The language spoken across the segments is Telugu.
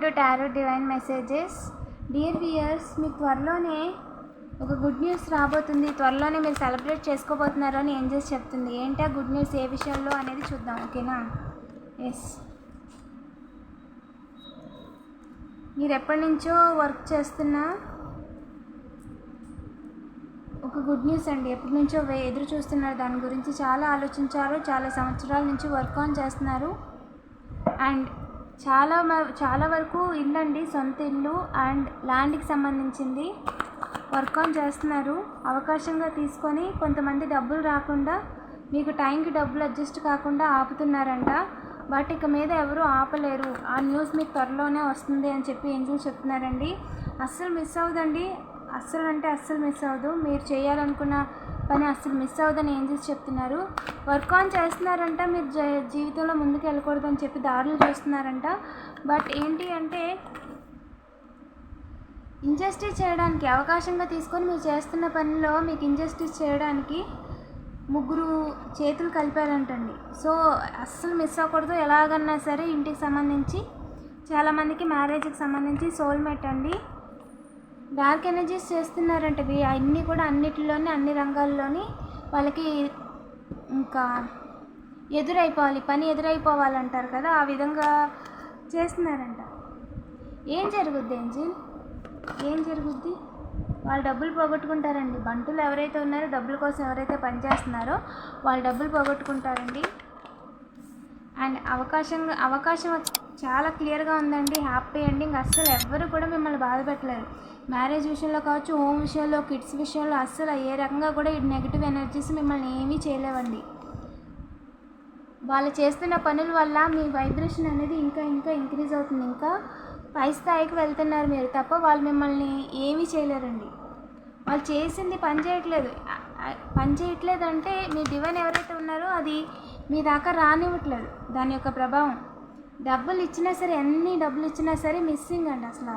To tarot divine messages dear viewers మీ త్వరలోనే ఒక గుడ్ న్యూస్ రాబోతుంది. త్వరలోనే మీరు సెలబ్రేట్ చేసుకోబోతున్నారు అని ఏంజెస్ చెప్తుంది. ఏంటి ఆ గుడ్ న్యూస్ ఏ విషయంలో అనేది చూద్దాం ఓకేనా? ఎస్ మీరు ఎప్పటి నుంచో వర్క్ చేస్తున్న ఒక గుడ్ న్యూస్ అండి. ఎప్పటి నుంచో ఎదురు చూస్తున్నారు. దాని గురించి చాలా ఆలోచించారు. చాలా సంవత్సరాల నుంచి వర్క్ ఆన్ చేస్తున్నారు. అండ్ చాలా మ- చాలా వరకు ఇల్లు అండి సొంత ఇల్లు అండ్ ల్యాండ్కి సంబంధించింది. వర్క్ ఆన్ చేస్తున్నారు. అవకాశంగా తీసుకొని కొంతమంది డబ్బులు రాకుండా మీకు టైంకి డబ్బులు అడ్జస్ట్ కాకుండా ఆపుతున్నారంట. బట్ ఇక మీద ఎవరు ఆపలేరు. ఆ న్యూస్ మీకు త్వరలోనే వస్తుంది అని చెప్పి ఏంజల్ చెప్తున్నారండి. అస్సలు మిస్ అవ్వదండి. అస్సలు అంటే అస్సలు మిస్ అవ్వదు. మీరు చేయాలనుకున్న పని అస్సలు మిస్ అవ్వదని చేసి చెప్తున్నారు? వర్క్ ఆన్ చేస్తున్నారంట మీరు జ- జీవితంలో ముందుకు వెళ్ళకూడదు అని చెప్పి దారులు చూస్తున్నారంట. బట్ ఏంటి అంటే ఇంజస్టిస్ చేయడానికి అవకాశంగా తీసుకొని మీరు చేస్తున్న పనిలో మీకు ఇంజస్టిస్ చేయడానికి ముగ్గురు చేతులు కలిపారంటండి. సో అస్సలు మిస్ అవ్వకూడదు. ఎలాగన్నా సరే ఇంటికి సంబంధించి చాలామందికి మ్యారేజ్కి సంబంధించి సోల్మేట్ అండి. డార్క్ ఎనర్జీస్ చేస్తున్నారంటే అన్నీ కూడా అన్నిటిలోని అన్ని రంగాల్లోని వాళ్ళకి ఇంకా ఎదురైపోవాలి పని ఎదురైపోవాలంటారు కదా ఆ విధంగా చేస్తున్నారంట. ఏం జరుగుద్ది ఏంజిల్ ఏం జరుగుద్ది? వాళ్ళు డబ్బులు పోగొట్టుకుంటారండి. బంటులు ఎవరైతే ఉన్నారో డబ్బుల కోసం ఎవరైతే పనిచేస్తున్నారో వాళ్ళు డబ్బులు పోగొట్టుకుంటారండి. అండ్ అవకాశం అవకాశం చాలా క్లియర్గా ఉందండి. Happy ending. అస్సలు ఎవ్వరు కూడా మిమ్మల్ని బాధ పెట్టలేరు. మ్యారేజ్ విషయంలో కావచ్చు హోమ్ విషయంలో కిడ్స్ విషయంలో అస్సలు ఏ రకంగా కూడా ఈ నెగిటివ్ ఎనర్జీస్ మిమ్మల్ని ఏమీ చేయలేవండి. వాళ్ళు చేస్తున్న పనుల వల్ల మీ వైబ్రేషన్ అనేది ఇంకా ఇంకా ఇంక్రీజ్ అవుతుంది. ఇంకా పై స్థాయికి వెళ్తున్నారు మీరు తప్ప వాళ్ళు మిమ్మల్ని ఏమీ చేయలేరండి. వాళ్ళు చేసింది పని చేయట్లేదు. పని చేయట్లేదు అంటే మీ డివైన్ ఎవరైతే ఉన్నారో అది మీ దాకా రానివ్వట్లేదు. దాని యొక్క ప్రభావం. డబ్బులు ఇచ్చినా సరే ఎన్ని డబ్బులు ఇచ్చినా సరే మిస్సింగ్ అండి అసలు.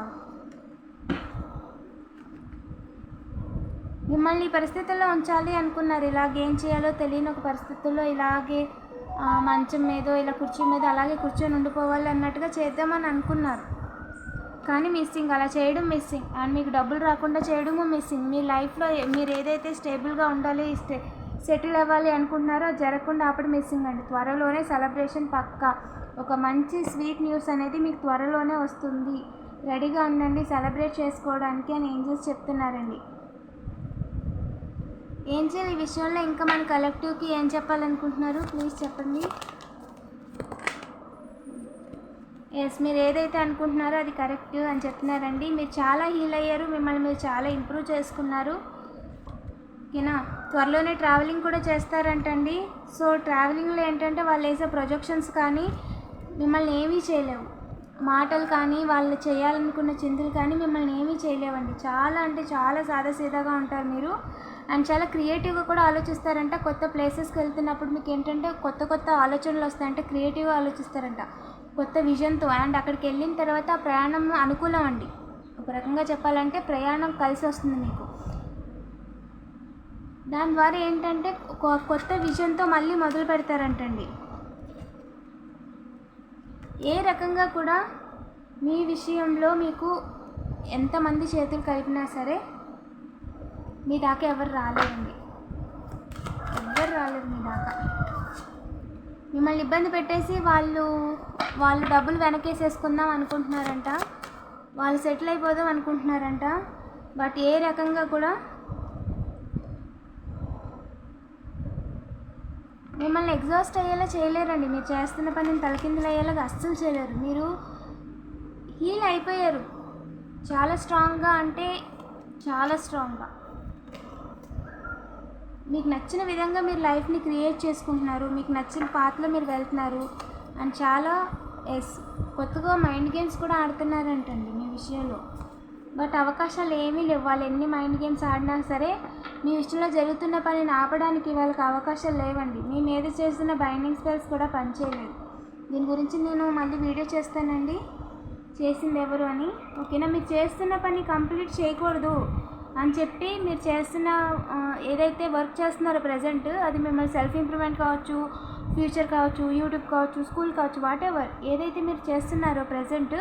మిమ్మల్ని ఈ పరిస్థితుల్లో ఉంచాలి అనుకున్నారు. ఇలాగ ఏం చేయాలో తెలియని ఒక పరిస్థితుల్లో ఇలాగే మంచం మీదో ఇలా కుర్చీ మీద అలాగే కూర్చొని ఉండిపోవాలి అన్నట్టుగా చేద్దామని అనుకున్నారు. కానీ మిస్సింగ్ అలా చేయడం మిస్సింగ్. అండ్ మీకు డబ్బులు రాకుండా చేయడము మిస్సింగ్. మీ లైఫ్లో మీరు ఏదైతే స్టేబుల్గా ఉండాలి స్టే సెటిల్ అవ్వాలి అనుకుంటున్నారో అది జరగకుండా అప్పుడు మిస్సింగ్ అండి. త్వరలోనే సెలబ్రేషన్ పక్కా. ఒక మంచి స్వీట్ న్యూస్ అనేది మీకు త్వరలోనే వస్తుంది. రెడీగా ఉండండి సెలబ్రేట్ చేసుకోవడానికి అని ఏంజల్స్ చెప్తున్నారండి. ఏంజల్ ఈ విషయంలో ఇంకా మన కలెక్టివ్కి ఏం చెప్పాలనుకుంటున్నారు? ప్లీజ్ చెప్పండి. ఎస్ మీరు ఏదైతే అనుకుంటున్నారో అది కరెక్ట్ అని చెప్తున్నారండి. మీరు చాలా హీల్ అయ్యారు. మిమ్మల్ని మీరు చాలా ఇంప్రూవ్ చేసుకున్నారు. ఓకేనా త్వరలోనే ట్రావెలింగ్ కూడా చేస్తారంటండి. సో ట్రావెలింగ్లో ఏంటంటే వాళ్ళు వేసే ప్రొజెక్షన్స్ కానీ మిమ్మల్ని ఏమీ చేయలేవు. మాటలు కానీ వాళ్ళు చేయాలనుకున్న చింతలు కానీ మిమ్మల్ని ఏమీ చేయలేవండి. చాలా అంటే చాలా సాదాసీదాగా ఉంటారు మీరు. అండ్ చాలా క్రియేటివ్గా కూడా ఆలోచిస్తారంట. కొత్త ప్లేసెస్కి వెళ్తున్నప్పుడు మీకు ఏంటంటే కొత్త కొత్త ఆలోచనలు వస్తాయంటే. క్రియేటివ్గా ఆలోచిస్తారంట. కొత్త విజన్తో అండ్ అక్కడికి వెళ్ళిన తర్వాత ఆ ప్రయాణం అనుకూలం అండి. ఒక రకంగా చెప్పాలంటే ప్రయాణం కలిసి వస్తుంది మీకు. దాని ద్వారా ఏంటంటే కొత్త విజన్తో మళ్ళీ మొదలు పెడతారంటండి. ఏ రకంగా కూడా మీ విషయంలో మీకు ఎంతమంది చేతులు కలిపినా సరే మీ దాకా ఎవరు రాలేదండి. ఎవరు రాలేరు మీ దాకా. మిమ్మల్ని ఇబ్బంది పెట్టేసి వాళ్ళు వాళ్ళు డబ్బులు వెనకేసేసుకుందాం అనుకుంటున్నారంట. వాళ్ళు సెటిల్ అయిపోదాం అనుకుంటున్నారంట. బట్ ఏ రకంగా కూడా మిమ్మల్ని ఎగ్జాస్ట్ అయ్యేలా చేయలేరండి. మీరు చేస్తున్న పనిని తలకిందులు అయ్యేలాగా అస్సలు చేయలేరు. మీరు హీల్ అయిపోయారు. చాలా స్ట్రాంగ్గా అంటే చాలా స్ట్రాంగ్గా. మీకు నచ్చిన విధంగా మీరు లైఫ్ని క్రియేట్ చేసుకుంటున్నారు మీకు నచ్చిన పాత్రలో మీరు వెళ్తున్నారు అండ్ చాలా ఎస్ కొత్తగా మైండ్ గేమ్స్ కూడా ఆడుతున్నారంటండి మీ విషయంలో. బట్ అవకాశాలు ఏమీ లేవు. వాళ్ళు ఎన్ని మైండ్ గేమ్స్ ఆడినా సరే మీ విషయంలో జరుగుతున్న పనిని ఆపడానికి వాళ్ళకి అవకాశాలు లేవండి. మీ మీద చేస్తున్న బైండింగ్ స్పెల్స్ కూడా పనిచేయలేదు. దీని గురించి నేను మళ్ళీ వీడియో చేస్తానండి. చేసింది ఎవరు అని. ఓకేనా? మీరు చేస్తున్న పని కంప్లీట్ చేయకూడదు. అని చెప్పి మీరు చేస్తున్న ఏదైతే వర్క్ చేస్తున్నారో ప్రజెంట్ అది మిమ్మల్ని సెల్ఫ్ ఇంప్రూవ్మెంట్ కావచ్చు ఫ్యూచర్ కావచ్చు యూట్యూబ్ కావచ్చు స్కూల్ కావచ్చు వాట్ ఎవర్ ఏదైతే మీరు చేస్తున్నారో ప్రజెంట్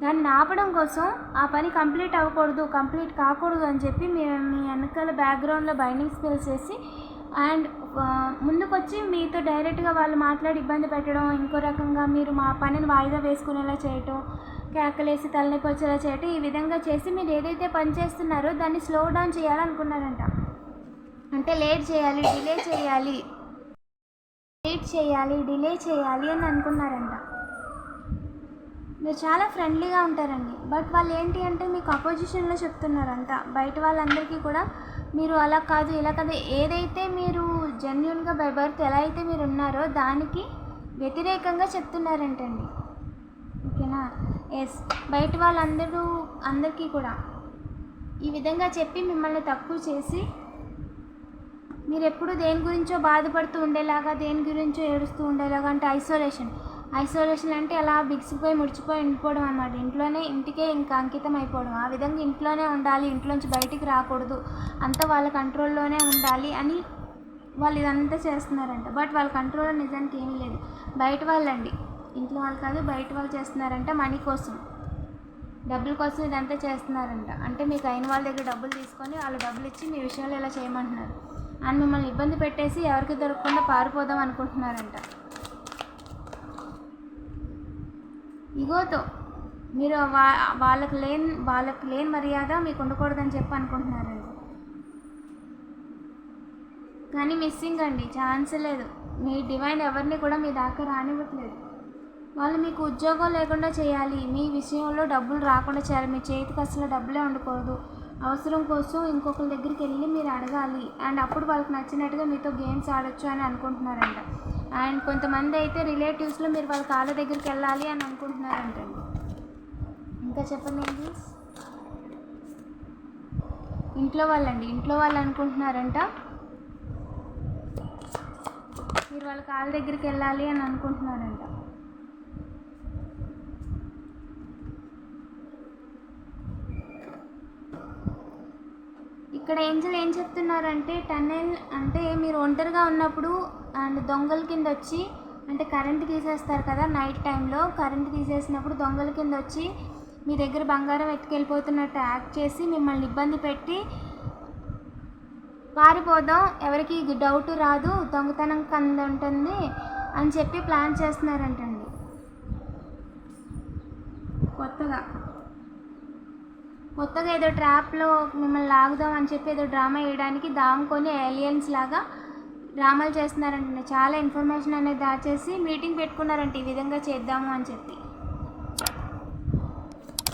దాన్ని ఆపడం కోసం ఆ పని కంప్లీట్ అవ్వకూడదు కంప్లీట్ కాకూడదు అని చెప్పి మీ మీ వెనకాల బ్యాక్గ్రౌండ్లో బైండింగ్ స్పెల్స్ వేసి అండ్ ముందుకొచ్చి మీతో డైరెక్ట్గా వాళ్ళు మాట్లాడి ఇబ్బంది పెట్టడం ఇంకో రకంగా మీరు మా పనిని వాయిదా వేసుకునేలా చేయటం కేకలేసి తలనొప్పి వచ్చేలా చేయటం ఈ విధంగా చేసి మీరు ఏదైతే పని చేస్తున్నారో దాన్ని స్లో డౌన్ చేయాలనుకున్నారంట. అంటే లేట్ చేయాలి డిలే చేయాలి లేట్ చేయాలి డిలే చేయాలి అని అనుకున్నారంట. మీరు చాలా ఫ్రెండ్లీగా ఉంటారండి. బట్ వాళ్ళు ఏంటి అంటే మీకు అపోజిషన్లో చెప్తున్నారంట. బయట వాళ్ళందరికీ కూడా మీరు అలా కాదు ఇలా కాదు. ఏదైతే మీరు జెన్యున్గా బై బర్త్ ఎలా అయితే మీరు ఉన్నారో దానికి వ్యతిరేకంగా చెప్తున్నారంటండి. ఎస్ బయట వాళ్ళందరూ అందరికీ కూడా. ఈ విధంగా చెప్పి మిమ్మల్ని తక్కువ చేసి మీరు ఎప్పుడు దేని గురించో బాధపడుతూ ఉండేలాగా దేని గురించో ఏడుస్తూ ఉండేలాగా అంటే ఐసోలేషన్ ఐసోలేషన్ అంటే అలా బిగిసిపోయి ముడిచిపోయి ఉండిపోవడం అన్నమాట. ఇంట్లోనే ఇంటికే ఇంకా అంకితం అయిపోవడం. ఆ విధంగా ఇంట్లోనే ఉండాలి ఇంట్లోంచి బయటికి రాకూడదు. అంతా వాళ్ళ కంట్రోల్లోనే ఉండాలి అని వాళ్ళు ఇదంతా చేస్తున్నారంట. బట్ వాళ్ళ కంట్రోల్లో నిజానికి ఏమీ లేదు. బయట వాళ్ళండి. ఇంట్లో వాళ్ళు కాదు బయట వాళ్ళు చేస్తున్నారంట మనీ కోసం. డబ్బుల కోసం ఇదంతా చేస్తున్నారంట. అంటే మీకు అయిన వాళ్ళ దగ్గర డబ్బులు తీసుకొని వాళ్ళు డబ్బులు ఇచ్చి మీ విషయాలు ఇలా చేయమంటున్నారు. అండ్ మిమ్మల్ని ఇబ్బంది పెట్టేసి ఎవరికి దొరకకుండా పారిపోదాం అనుకుంటున్నారంట. ఇగోతో మీరు వా వాళ్ళకి లేని వాళ్ళకి లేని మర్యాద మీకు ఉండకూడదని చెప్పి అనుకుంటున్నారండి కానీ మిస్సింగ్ అండి ఛాన్స్ లేదు. మీ డివైన్ ఎవరిని కూడా మీ దాకా రానివ్వట్లేదు. వాళ్ళు మీకు ఉద్యోగం లేకుండా చేయాలి. మీ విషయంలో డబ్బులు రాకుండా చేయాలి. మీ చేతికి అసలు డబ్బులే ఉండకూడదు. అవసరం కోసం ఇంకొకరి దగ్గరికి వెళ్ళి మీరు అడగాలి. అండ్ అప్పుడు వాళ్ళకి నచ్చినట్టుగా మీతో గేమ్స్ ఆడొచ్చు అని అనుకుంటున్నారంట. అండ్ కొంతమంది అయితే రిలేటివ్స్లో మీరు వాళ్ళ కాళ్ళ దగ్గరికి వెళ్ళాలి అని అనుకుంటున్నారంటండి ఇంకా చెప్పండి ఏంటి ఇంట్లో వాళ్ళండి. ఇంట్లో వాళ్ళు అనుకుంటున్నారంట. మీరు వాళ్ళ కాళ్ళ దగ్గరికి వెళ్ళాలి అని అనుకుంటున్నారంట. ఇక్కడ ఏంజల్ ఏం చెప్తున్నారంటే టన్నెల్ అంటే మీరు ఒంటరిగా ఉన్నప్పుడు అండ్ దొంగల కింద వచ్చి అంటే కరెంట్ తీసేస్తారు కదా నైట్ టైంలో కరెంట్ తీసేసినప్పుడు దొంగల కింద వచ్చి మీ దగ్గర బంగారం ఎత్తుకెళ్ళిపోతున్నట్టు యాక్ట్ చేసి మిమ్మల్ని ఇబ్బంది పెట్టి పారిపోదాం ఎవరికి డౌట్ రాదు దొంగతనం కింద ఉంటుంది అని చెప్పి ప్లాన్ చేస్తున్నారంటండి. కొత్తగా. కొత్తగా ఏదో ట్రాప్లో మిమ్మల్ని లాగుదాం అని చెప్పి ఏదో డ్రామా వేయడానికి దాముకొని ఏలియన్స్ లాగా డ్రామాలు చేస్తున్నారంట చాలా ఇన్ఫర్మేషన్ అనేది దాచేసి మీటింగ్ పెట్టుకున్నారంట ఈ విధంగా చేద్దాము అని చెప్పి.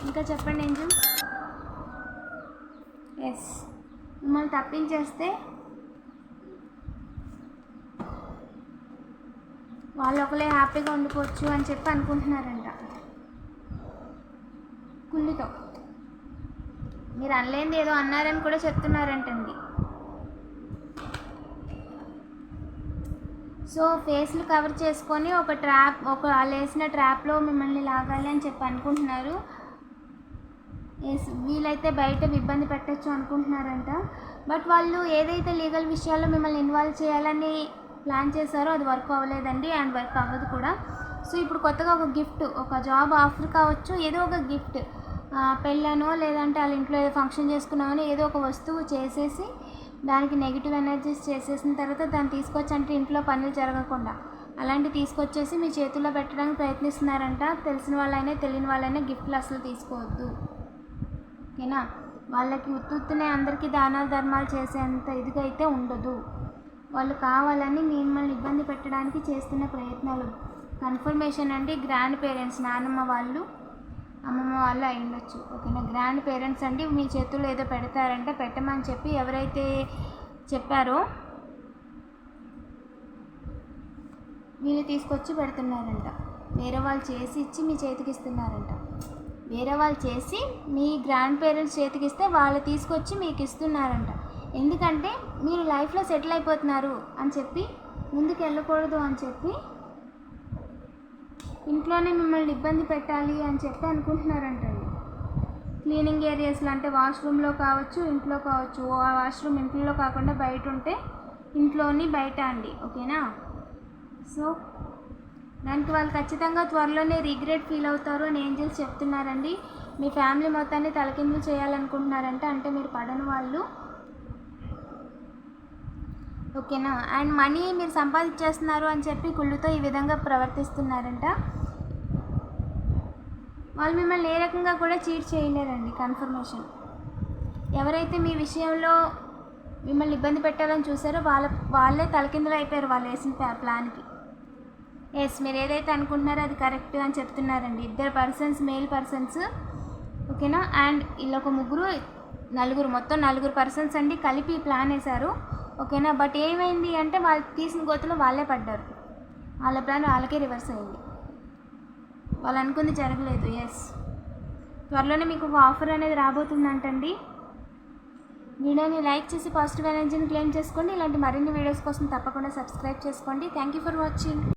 ఇంకా చెప్పండి ఏంజల్ ఎస్ మిమ్మల్ని తప్పించేస్తే వాళ్ళు ఒకలే హ్యాపీగా ఉండిపోవచ్చు అని చెప్పి అనుకుంటున్నారంట. కుళ్ళితో. మీరు అనలేంది ఏదో అన్నారని కూడా చెప్తున్నారంటండి. సో ఫేస్లు కవర్ చేసుకొని ఒక ట్రాప్ ఒక వాళ్ళు వేసిన ట్రాప్లో మిమ్మల్ని లాగాలి అని చెప్పి అనుకుంటున్నారు. ఎస్ వీలైతే బయట ఇబ్బంది పెట్టచ్చు అనుకుంటున్నారంట. బట్ వాళ్ళు ఏదైతే లీగల్ విషయాల్లో మిమ్మల్ని ఇన్వాల్వ్ చేయాలని ప్లాన్ చేశారో అది వర్క్ అవ్వలేదండి అండ్ వర్క్ అవ్వదు కూడా. సో ఇప్పుడు కొత్తగా ఒక గిఫ్ట్ ఒక జాబ్ ఆఫర్ కావచ్చు ఏదో ఒక గిఫ్ట్. పెళ్ళనో లేదంటే వాళ్ళ ఇంట్లో ఏదో ఫంక్షన్ చేసుకున్నామని ఏదో ఒక వస్తువు చేసేసి దానికి నెగిటివ్ ఎనర్జీస్ చేసేసిన తర్వాత దాన్ని తీసుకొచ్చి అంటే ఇంట్లో పనులు జరగకుండా. అలాంటివి తీసుకొచ్చేసి మీ చేతుల్లో పెట్టడానికి ప్రయత్నిస్తున్నారంట. తెలిసిన వాళ్ళైనా తెలియని వాళ్ళైనా గిఫ్ట్లు అసలు తీసుకోవద్దు. ఓకేనా? వాళ్ళకి ఉత్తునే అందరికీ దానాలు ధర్మాలు చేసేంత ఇదిగా అయితే ఉండదు. వాళ్ళు కావాలని మిమ్మల్ని ఇబ్బంది పెట్టడానికి చేస్తున్న ప్రయత్నాలు. కన్ఫర్మేషన్ అండి. గ్రాండ్ పేరెంట్స్ నానమ్మ వాళ్ళు అమ్మమ్మ వాళ్ళు అయి ఉండొచ్చు ఓకేనా? గ్రాండ్ పేరెంట్స్ అండి. మీ చేతుల్లో ఏదో పెడతారంటే పెట్టమని చెప్పి ఎవరైతే చెప్పారో వీళ్ళు తీసుకొచ్చి పెడుతున్నారంట. వేరే వాళ్ళు చేసి ఇచ్చి మీ చేతికి ఇస్తున్నారంట. వేరే వాళ్ళు చేసి మీ గ్రాండ్ పేరెంట్స్ చేతికి ఇస్తే వాళ్ళు తీసుకొచ్చి మీకు ఇస్తున్నారంట. ఎందుకంటే మీరు లైఫ్లో సెటిల్ అయిపోతున్నారు అని చెప్పి ముందుకు వెళ్ళకూడదు అని చెప్పి ఇంట్లోనే మిమ్మల్ని ఇబ్బంది పెట్టాలి అని చెప్పి అనుకుంటున్నారంటండి క్లీనింగ్ ఏరియాస్లో అంటే వాష్రూమ్లో కావచ్చు ఇంట్లో కావచ్చు ఆ వాష్రూమ్ ఇంట్లో కాకుండా బయట ఉంటే ఇంట్లోని బయట అండి ఓకేనా? సో దానికి వాళ్ళు ఖచ్చితంగా త్వరలోనే రిగ్రెట్ ఫీల్ అవుతారు అని ఏంజల్స్ చెప్తున్నారండి. మీ ఫ్యామిలీ మొత్తాన్ని తలకిందులు చేయాలనుకుంటున్నారంటే అంటే మీరు పడని వాళ్ళు. ఓకేనా? అండ్ మనీ మీరు సంపాదించేస్తున్నారు అని చెప్పి కుళ్ళుతో ఈ విధంగా ప్రవర్తిస్తున్నారంట. వాళ్ళు మిమ్మల్ని ఏ రకంగా కూడా చీట్ చేయలేరండి కన్ఫర్మేషన్ ఎవరైతే మీ విషయంలో మిమ్మల్ని ఇబ్బంది పెట్టాలని చూసారో వాళ్ళ వాళ్ళే తలకిందులు అయిపోయారు వాళ్ళు వేసిన ప్లా- ప్లాన్కి. ఎస్ మీరు ఏదైతే అనుకుంటున్నారో అది కరెక్ట్ అని చెప్తున్నారండి. ఇద్దరు పర్సన్స్ మేల్ పర్సన్స్ ఓకేనా? అండ్ వీళ్ళొక ఒక ముగ్గురు నలుగురు మొత్తం నలుగురు పర్సన్స్ అండి కలిపి ప్లాన్ వేశారు. ఓకేనా? బట్ ఏమైంది అంటే వాళ్ళు తీసిన గోతులో వాళ్ళే పడ్డారు. వాళ్ళ ప్లాన్ వాళ్ళకే రివర్స్ అయింది. వాళ్ళు అనుకుంది జరగలేదు. ఎస్ త్వరలోనే మీకు ఒక ఆఫర్ అనేది రాబోతుందంటండి. వీడియోని లైక్ చేసి పాజిటివ్ ఎనర్జీని క్లెయిమ్ చేసుకోండి. ఇలాంటి మరిన్ని వీడియోస్ కోసం తప్పకుండా సబ్స్క్రైబ్ చేసుకోండి. Thank you for watching